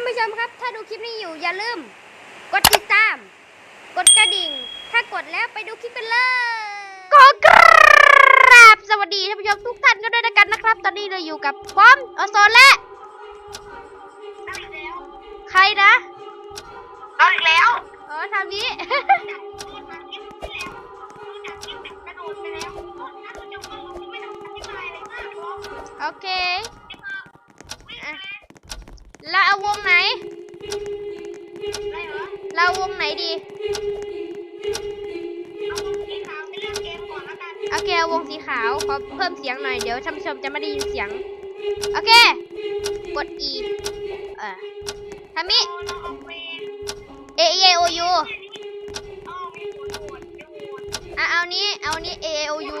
านผู้ชมครับ ถ้าดูคลิปนี้อยู่อย่าลืม กดติดตาม กดกระดิ่ง ถ้ากดแล้วไปดูคลิปกันเลยขอกราบสวัสดีท่านผู้ชมทุกท่านกันด้วยนะกันนะครับ ตอนนี้เราอยู่กับป้อมอโซนและ ใครนะเอาอีกแล้วเออทำนี้ โอเค อะ เราเอาวงไหน เราวงไหนดี โอเคเอาวงสีขาว ขอเพิ่มเสียงหน่อย เดี๋ยวท่านผู้ชมจะไม่ได้ยินเสียง โอเค กด E เออทามิ A E A O U อะเอานี้ เอานี้ A A O U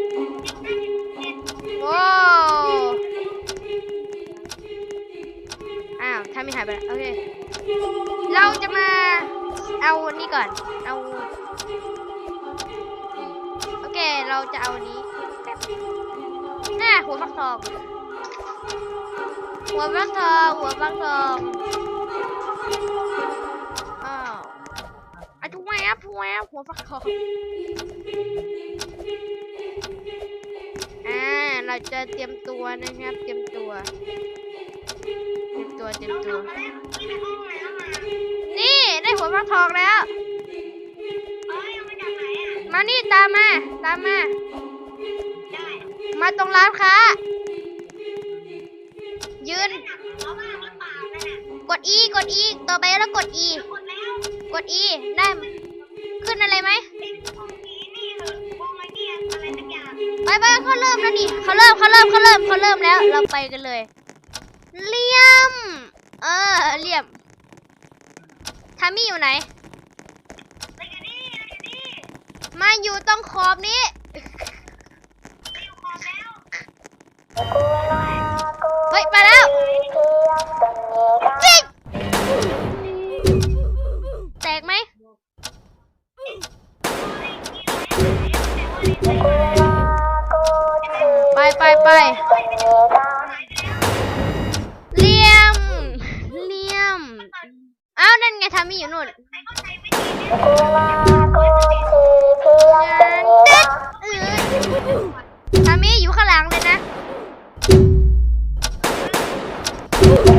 าไม่หายไปแล้วโอเค เราจะมาเอานี่ก่อน เอา โอเค เราจะเอานี้แน่หัวฟักทอง หัวฟักทอง หัวฟักทองอ้าวอะทุกแวบแวบหัวฟักทองอ่า เราจะเตรียมตัวนะครับ เตรียมตัว ตัวเตรียมตัว นี่ได้หัวฟักทองแล้ว มานี่ตามมาตามมา มาตรงร้านค้า ยืน กด E กด E ต่อไปแล้วกด E กด E ได้ ขึ้นอะไรไหมไปไปเขาเริ่มแล้วนี่เขาเริ่มเขาเริ่มเขาเริ่มเขาเริ่มแล้ว เราไปกันเลย เลี่ยม เออเลี่ยมทามี่อยู่ไหน มาอยู่ตรงขอบนี้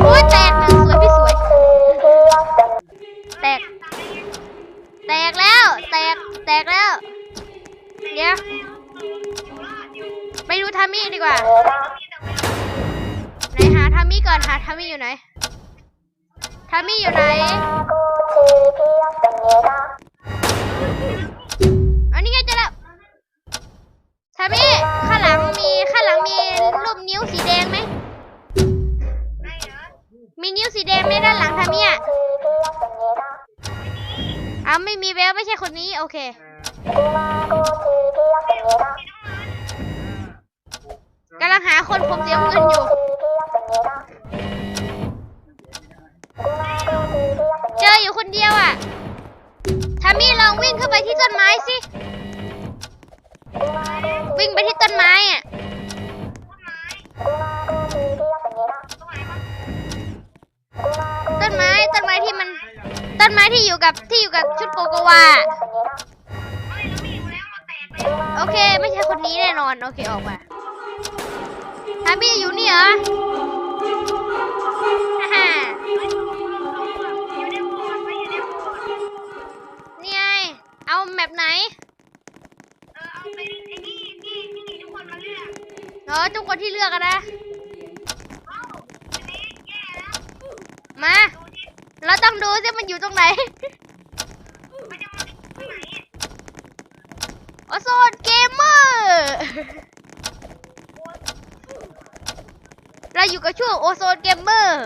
โอ้ยแตกหนึ่งสวยพี่สวย แตก แตกแล้ว แตก แตกแล้ว เดี๋ยว ไปดูทามี่ดีกว่า ไหนหาทามี่ก่อน หาทามี่อยู่ไหน ทามี่อยู่ไหน อันนี้ไงเจอแล้ว ทามี่ข้างหลังมี ข้างหลังมีรูปนิ้วสีแดงไหม นิ้วสีแดงไหมด้านหลังทามี่อะอ้าวไม่มีแววไม่ใช่คนนี้ โอเค กำลังหาคนผมเสียเงินอยู่ เจออยู่คนเดียวอะทามี่ลองวิ่งขึ้นไปที่ต้นไม้สิ วิ่งไปที่ต้นไม้อะ ต้นไม้ที่อยู่กับที่อยู่กับชุดโกโกวาโอเคไม่ใช่คนนี้แน่นอนโอเคออกมาทามี่อยู่นี่เหรอฮ่าฮ่านี่ไงเอาแมปไหนเนาะทุกคนที่เลือกกันนะ มา เราต้องดูสิมันอยู่ตรงไหนโอโซนเกมเมอร์เราอยู่กับช่วงโอโซนเกมเมอร์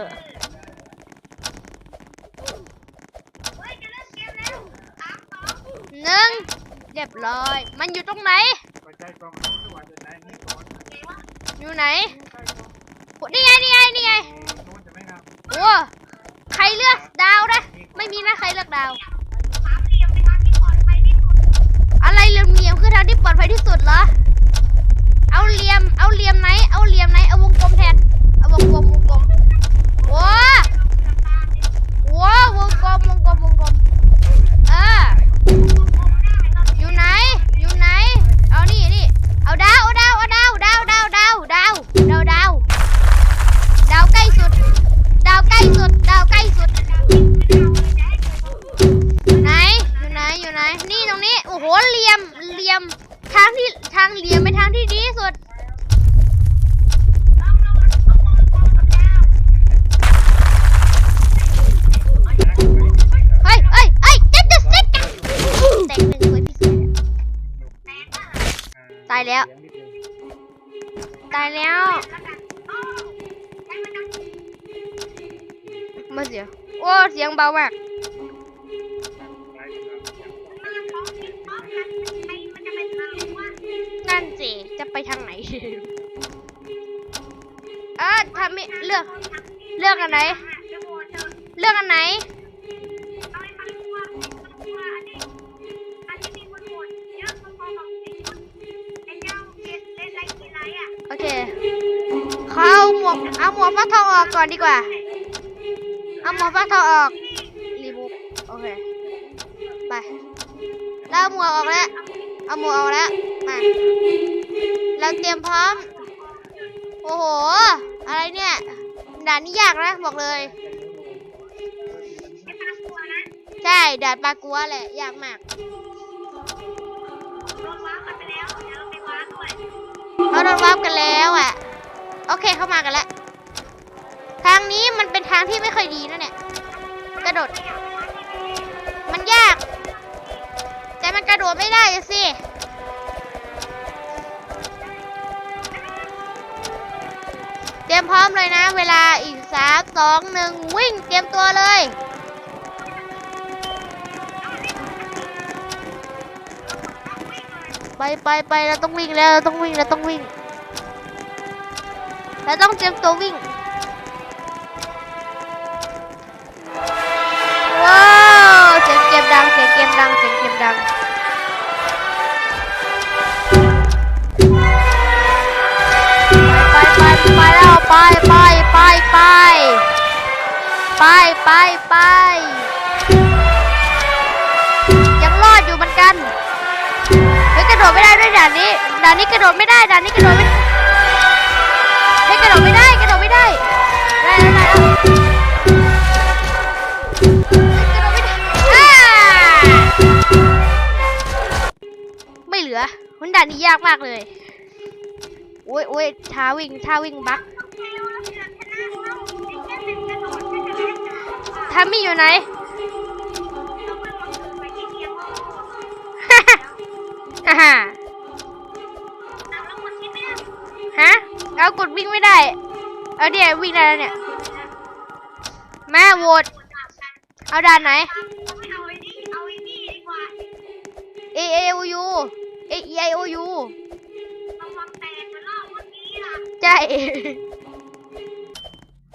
หนึ่งเรียบร้อย มันอยู่ตรงไหน อยู่ไหน นี่ไง นี่ไง นี่ไง โอ้ ใครเลือกดาวนะ ไม่มีนะใครเลือกดาว ลี่ยมทางที่ทางเหลี่ยมเป็นทางที่ดีที่สุดเฮ้ยเฮ้ยเฮ้ยเจ๊จะเซ็กกันแตกหนึ่งเลยพี่เสือตายแล้ว ตายแล้ว มาเสียโอ้เสียงเบามาก นั่นสิจะไปทางไหน เออทำไม่เลือก เลือกอันไหน เลือกอันไหน โอเคเขาเอาหมวกเอาหมวกฟักทองออกก่อนดีกว่า เอาหมวกฟักทองออก รีบุกโอเค ไปแล้วเอาหมวกออกแล้ว เอาหมวกออกแล้ว เราเตรียมพร้อม โอ้โห อะไรเนี่ย ด่านนี้ยากนะ บอกเลย ใช่ ด่านปลากัวแหละ ยากมากเราโดนวาร์ปกันแล้วอะ โอเคเข้ามากันแล้ว ทางนี้มันเป็นทางที่ไม่ค่อยดีนะเนี่ย กระโดด มันยาก แต่มันกระโดดไม่ได้อะสิ เตรียมพร้อมเลยนะ เวลาอีกสามสองหนึ่งวิ่งเตรียมตัวเลย ไปไปไปเราต้องวิ่งแล้วเราต้องวิ่งเราต้องวิ่งเราต้องเตรียมตัววิ่งว้าวเสียงเกมดังเสียงเกมดังเสียงเกมดังไปไปไปไปแล้ว ไปไปไปไปไปไปไปยังรอดอยู่เหมือนกันเฮ้ยกระโดดไม่ได้ด้วยด่านนี้ด่านนี้กระโดดไม่ได้ด่านนี้กระโดดไม่เฮ้ยกระโดดไม่ได้กระโดดไม่ได้ได้แล้วได้แล้วเฮ้ยกระโดดไม่เหลือมันด่านนี้ยากมากเลยโอ้ยโอ้ยท่าวิ่งท่าวิ่งบัก ทามี่อยู่ไหน ฮ่าฮ่าฮะ เอากดวิ่งไม่ได้ เอาเดี๋ยววิ่งได้แล้วเนี่ย แม่โหวตเอาด่านไหน A A O U A E I O U ใช่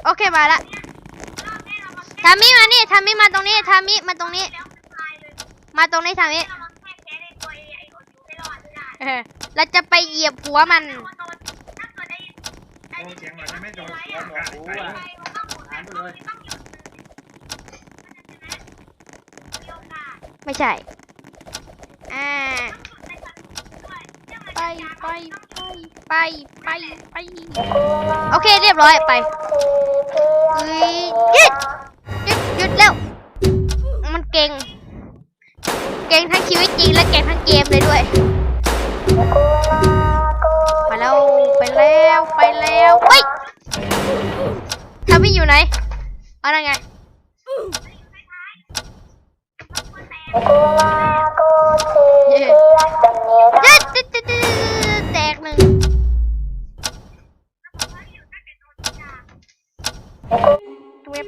โอเคมาละทามิมานี่ทามิมาตรงนี้ทามิมาตรงนี้ มาตรงนี้ทามิเออเราจะไปเหยียบหัวมันโอ้เสียงหน่อยไมโดนหัวหนวกหูอะถามไปเลยไม่ใช่อ่าไปไป ไปไปไปไปโอเคเรียบร้อยไปเฮ้ยหยุดหยุดหยุดแล้ว มันเก่ง เก่งทั้งชีวิตจริงและเก่งทั้งเกมเลยด้วย ไปแล้วไปแล้วไปแล้วเฮ้ยทามี่อยู่ไหนเอานั่นไงเย้ กหนึ่งเว็บ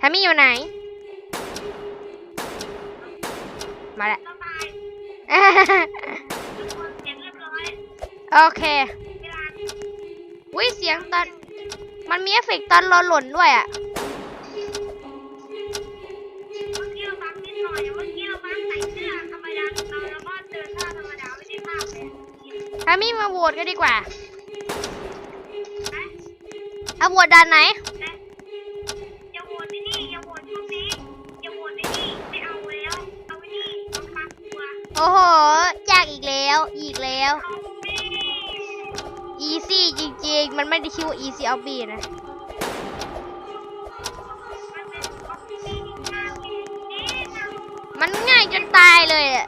ทามี่อยู่ไหน มาแล้วโอเคเวลาวิเสียงตอน มันมีเอฟเฟกต์ตอนรอหล่นด้วยอะ ทามี่มาโหวตกันดีกว่านะเอาโหวตด่านไหนนะอย่าโหวตในนี่อย่าโหวตช่วงนี้อย่าโหวตในนี่ไม่เอาแล้วเอาไว้นี่เอาปากตัวโอ้โหยากอีกแล้ว อีกแล้วเอาไม่อีซี่จริงๆ มันไม่ได้ชื่อว่าอีซี่ออฟบีนะมันเป็นออกซิเจนที่มากเลยนี่นะมันง่ายจนตายเลยอะ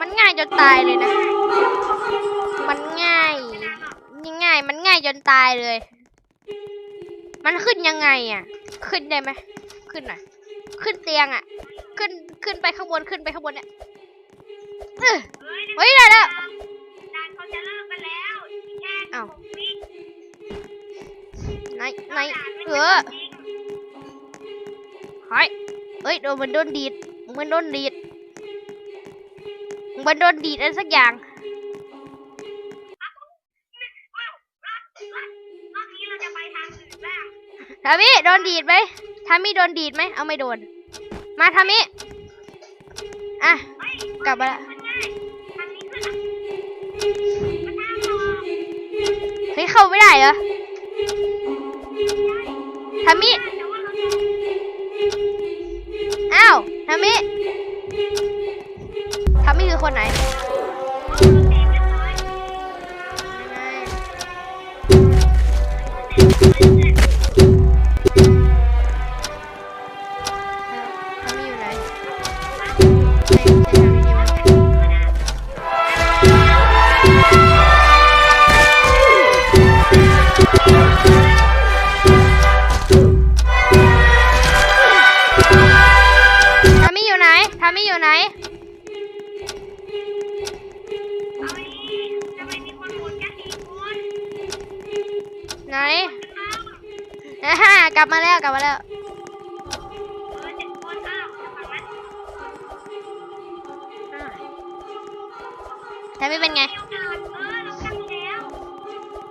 มันง่ายจนตายเลยนะมันง่ายยังง่ายมันง่ายจนตายเลย มันขึ้นยังไงอะ ขึ้นได้ไหมขึ้นหน่อยขึ้นเตียงอะ ขึ้นขึ้นไปข้างบนขึ้นไปข้างบนเนี่ยเอ้อเฮ้ยเฮ้ยได้แล้วด่านเขาจะเลิกกันแล้วแค่อ้าวหกวิไหนไหนด่านไม่เอเป็นอจริงเฮ้ยเฮ้ยโดนมันโดนดีดมันโดนดีดมันโดนดีดอะไรสักอย่าง ทามิโดนดีดไหมทามิโดนดีดไหมเอาไม่โดน มาทามิอะกลับมาละมันง่ายทางนี้คือมันทางออกเฮ้ยเข้าไม่ได้เหรอทามิอ้าวทามิามิอยู่ไหนไอ้นี่ทำไมมีคนโหนไหนอ้าวอ่าฮะกลับมาแล้วกลับมาแล้วเออเจ็ดคนอ้าวจะฝั่งนั้นทามิเป็นไงเออเราทำแล้ว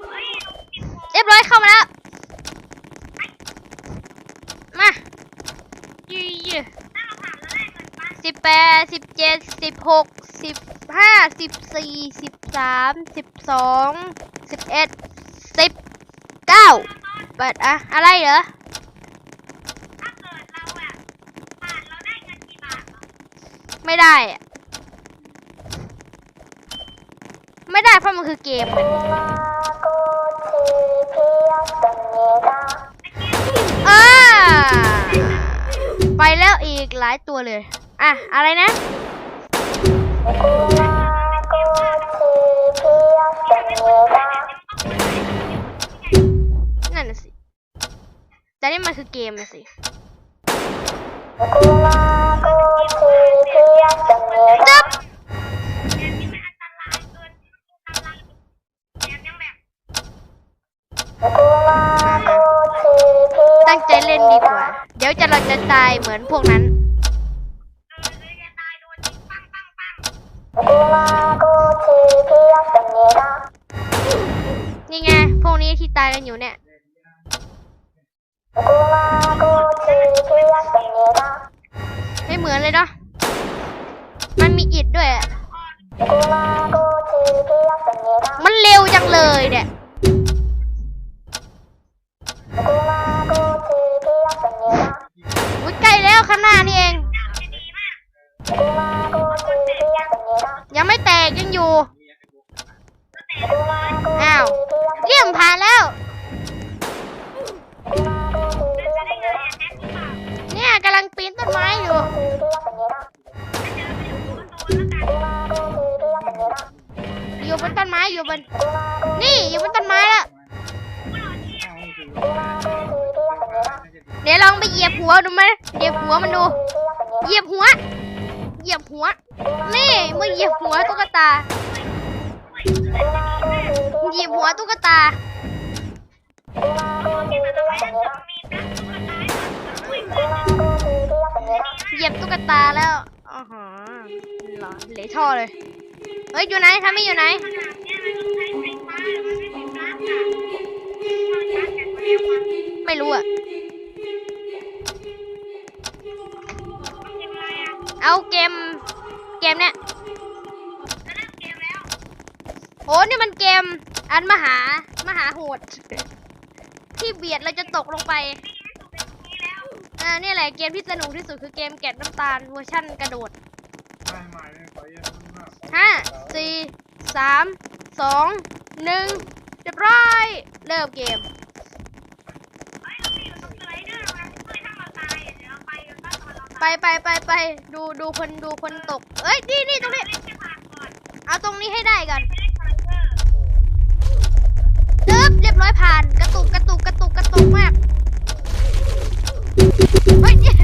เฮ้ยเราผิดโหวตเรียบร้อยเข้ามาแล้ว มายี่ถ้ สิบแปดสิบเจ็ดสิบหกสิบห้าสิบสี่สิบสามสิบสองสิบเอ็ดสิบเก้าเปิดอะอะไรเหรอถ้าเกิดเราแบบผ่านเราได้กี่บาทไม่ได้อะไม่ได้เพราะมันคือเกมออ่าไปแล้วอีกหลายตัวเลย อะ อะไรนะนั่นน่ะสิ แต่นี่มันคือเกมนะสิจับตั้งใจเล่นดีกว่า เดี๋ยวจะเราจะตายเหมือนพวกนั้น พวกนี้ที่ตายกันอยู่เนี่ยไม่เหมือนเลยเนาะมันมีอิดด้วยอะมันเร็วจังเลยเนี่ยอุ๊ยใกล้แล้วข้างหน้านี่เองจะดีมากคนเสร็จยังยังไม่แตกยังอยู่ก็แต่เรียบร้ อ้าวเลี่ยมผ่านแล้ว เนี่ยกำลังปีนต้นไม้อยู่อยู่บนต้นไม้อยู่บนนี่อยู่บนต้นไม้แล้วเดี๋ยวลองไปเหยียบหัวดูไหมเหยียบหัวมันดูเหยียบหัวเหยียบหัว นี่มึงเหยียบหัวตุ๊กตา หยียบหัวตุ๊กตาเก็บมาทำไมนะมีตั้งตุ๊กตาให้มันคุยกันเหยียบตุ๊กตาแล้วอ๋อฮะเหรอเหลยท่อเลย เฮ้ย อยู่ไหนทำไม่อยู่ไหนขนาดเนี้ยมันต้องใช้ไฟฟ้าหรือมันไม่มีก๊าซอะมันก๊าซจากตัวเดียวมันไม่รู้อะมันเป็นไรอะเอาเกม เกมเนี้ยจะเล่นเกมแล้วโอ้นี่มันเกม อันมหามหาโหด ที่เบียดเราจะตกลงไปอ่านี่แหละเกมที่สนุกที่สุดคือเกมแกะน้ำตาลเวอร์ชั่นกระโดดห้าสี่สามสองหนึ่งเรียบร้อยเริ่มเกมเฮ้ยเราไปอยู่ตรงสไลเดอร์มาเพื่อถ้าเราตายอะเดี๋ยวเราไปกันบ้านตอนเราไปไปไปไปดูดูคนดูคนตก เอ้ยนี่นี่ตรงนี้ เอนเอาตรงนี้ให้ได้ก่อน ไม่เล่นสไลเดอร์ เรียบร้อยผ่าน กระตุกกระตุกกระตุกกระตุกมาก เฮ้ยเนี่ย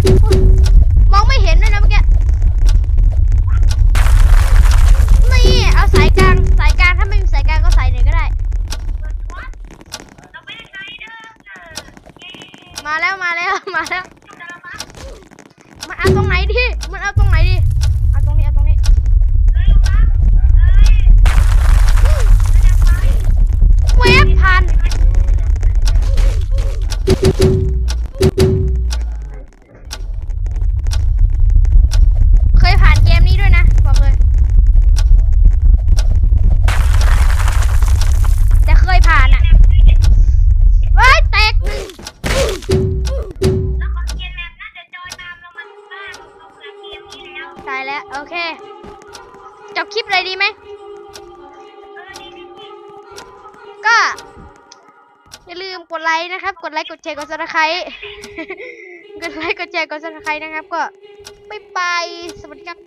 ดไลค์กดแชร์กดซับสไครต์กดไลค์กดแชร์กดซับสไครต์นะครับ ก็ไม่ไปสวัสดีครับ